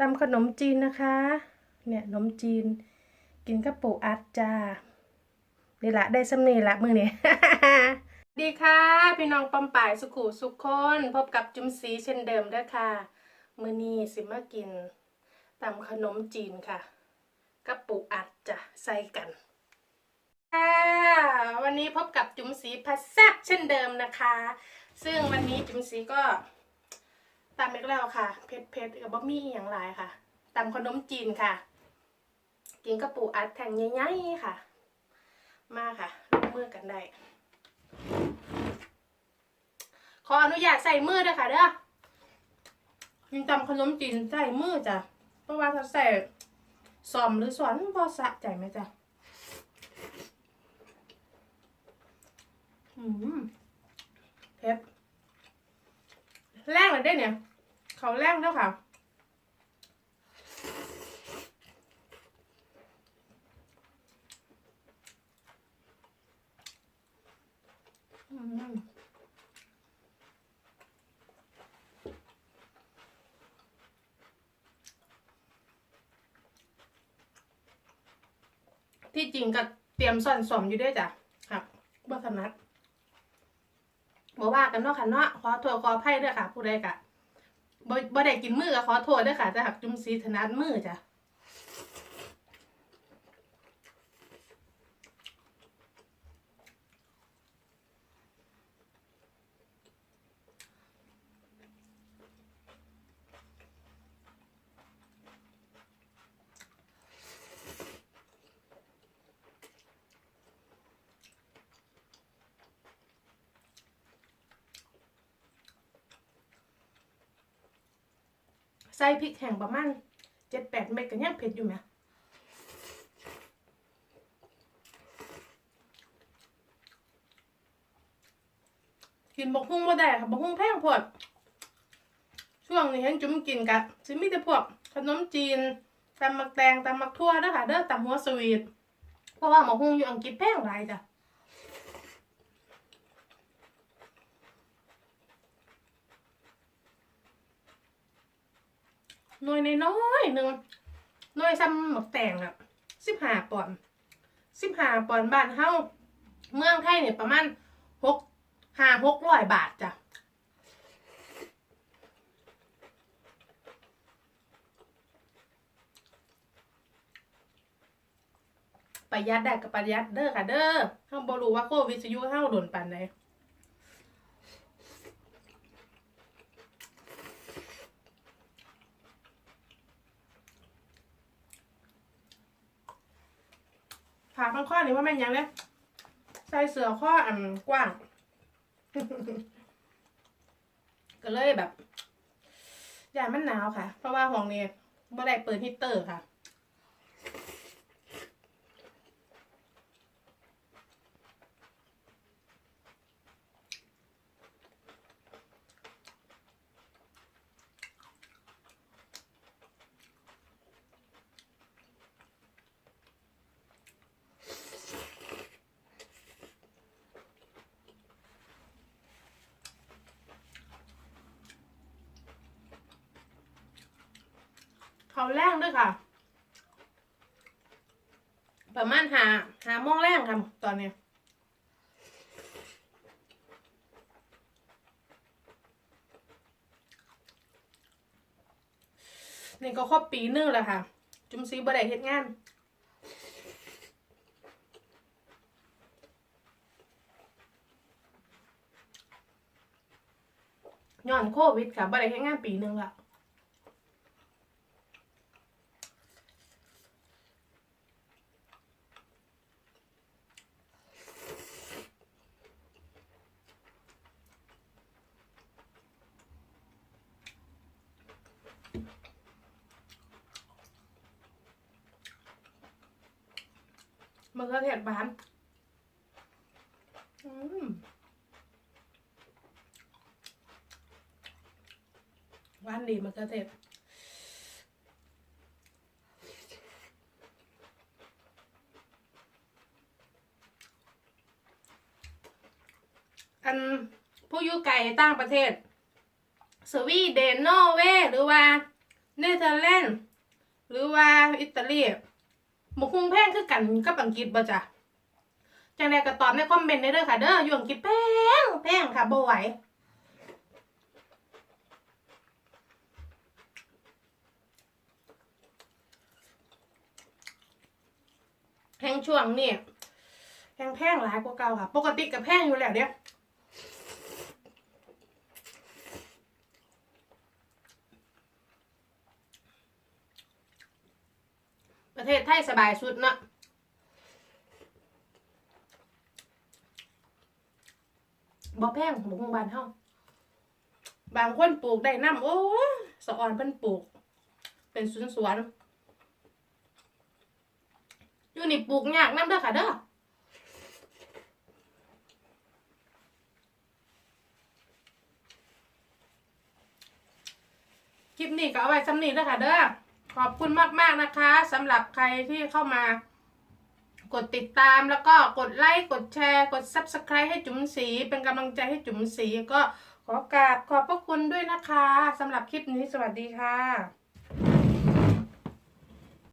ตำขนมจีนนะคะ เนี่ยขนมจีน กินกับปูอัดจ้านี่ละได้สำเนีละมือเนี้ดีค่ะ พี่น้องปอมป่ายสุขุสุขคน พบกับจุมสีเช่นเดิมด้วยค่ะ มือนี้สิมากินตำขนมจีนค่ะ กับปูอัดจ้ะใส่กันค่ะวันนี้พบกับจุ๋มสีพัสแซบเช่นเดิมนะคะ ซึ่งวันนี้จุ๋มสีก็ ตำอีกแล้วค่ะ เผ็ดเผ็ดกับบะหมี่อย่างไรค่ะตำขนมจีนค่ะ กินกระปูอัดแท่งใหญ่ๆค่ะ มาค่ะลงมือกันได้ ขออนุญาตใส่มือด้วยค่ะเด้อกินตำขนมจีนใส่มือจ้ะ เพราะว่าถ้าใส่ซอมหรือสอนพอสะใจไหมจ้ะอืมเผ็ด แรงเลยได้เนี่ย เขาแรงแล้วค่ะ ที่จริงก็เตรียมซ่อนสมอยู่ด้วยจ้ะครับบ่ถนัด บอกว่ากันเนาะค่ะเนาะขอโทษขออภัยด้วยค่ะ ผู้ใดกะบ่บ่ได้กินมือก็ขอโทษด้วยค่ะแต่หักจุ่มสีถนัดมือจ้ะ ใส่พริกแห้งประมาณเจ็ดแปดเม็ดก็ยังเผ็ดอยู่ไหมกินบกฮุ่งมาได้ค่ะบกฮุ่งแพงพวดช่วงนี้เห็นจุ่มกินกะซิมีแต่พวกขนมจีนตำมักแตงตำมักทั่วเด้อค่ะเด้อตำหัวสวีทเพราะว่าหมกฮุ่งอยู่อังกฤษแพงหลายจ้ะ หน่วยในน้อยหนึ่งหน่วยซ้ำหมกแตงอะสิบห้าปอนสิบห้าปอนบ้านเฮาเมืองไทยเนี่ยประมาณหกห้าหกร้อยบาทจ้ะประหยัดได้กับประหยัดเด้อค่ะเด้อเฮาบ่รู้ว่าโควิดสิอยู่เฮาโดนปานใดาบางข้อนี่ว่าแม่นยังเลยใส่เสือข้ออันกว้าง ก็เลยแบบ อย่ามันหนาวค่ะ เพราะว่าห้องนี้บ่ได้เปิดฮีตเตอร์ค่ะ เขาแรงด้วยค่ะ ประมาณหาหาโมงแรงค่ะตอนนี้นี่ก็ครบปีหนึงแล้วค่ะ จุมซีบ่ได้เฮ็ดงานย้อนโควิดค่ะบ่ได้เฮ็ดงานปีหนึงละ มะเขือเทศบานอืมหวานดีมะเขือเทศอันผู้อยู่ไกลต่างประเทศ สวีเดนนอร์เวย์หรือว่าเนเธอร์แลนด์หรือว่าอิตาลี หมกฮุงแพงคือกันกับอังกฤษบ่จ้ะจังไดก็ตอบในคอมเมนต์ได้เด้อค่ะเด้ออยู่อังกฤษแพงแพงค่ะบ่ไหวแพงช่วงนี่แพงแพงหลายกว่าเก่าค่ะ ปกติกับแพงอยู่แล้วเดี๋ย ประเทศไทยสบายสุดเนาะบ่แพงหมูบานเฮาบางคนปลูกได้น้ำโอ้สะออนเพิ่นปลูก เป็นสวนสวนอยู่นี่ปลูกยากน้ำเด้อค่ะเด้อคลิปนี้ก็เอาไว้สำนีแล้ค่ะเด้อ ขอบคุณมากๆนะคะสำหรับใครที่เข้ามากดติดตามแล้วก็กดไลค์กดแชร์กด Subscribe ให้จุ๋มสี เป็นกำลังใจให้จุ๋มสีก็ขอกราบขอบพระคุณด้วยนะคะสำหรับคลิปนี้สวัสดีค่ะ